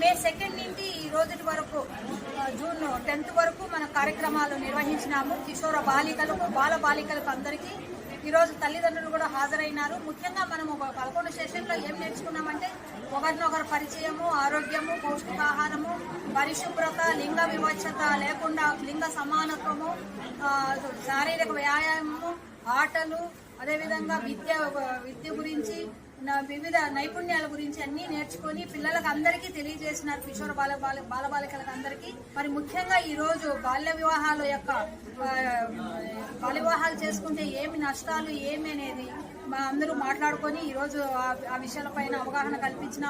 మే second నుండి ఈ రోజు వరకు జూన్ టెన్త్ వరకు మన కార్యక్రమాలు నిర్వహించినాము. కిషోర బాలికలకు బాల బాలికలకు అందరికీ ఈరోజు తల్లిదండ్రులు కూడా హాజరైనారు. ముఖ్యంగా మనం ఒక పదకొండు సెషన్లో ఏం నేర్చుకున్నామంటే ఒకరినొకరు పరిచయము ఆరోగ్యము పౌష్టికాహారము పరిశుభ్రత లింగ వివక్షత లేకుండా లింగ సమానత్వము శారీరక వ్యాయామము ఆటలు అదేవిధంగా విద్య విద్య గురించి నా వివిధ నైపుణ్యాల గురించి అన్ని నేర్చుకొని పిల్లలకు అందరికీ తెలియజేసినారు కిషోర బాల బాల బాలబాలికలకు అందరికీ. మరి ముఖ్యంగా ఈ రోజు బాల్య వివాహాల యొక్క బాల్య వివాహాలు చేసుకుంటే ఏమి నష్టాలు ఏమి అనేది మా అందరూ మాట్లాడుకొని ఈ రోజు ఆ- ఆ విషయాలపైన అవగాహన కల్పించిన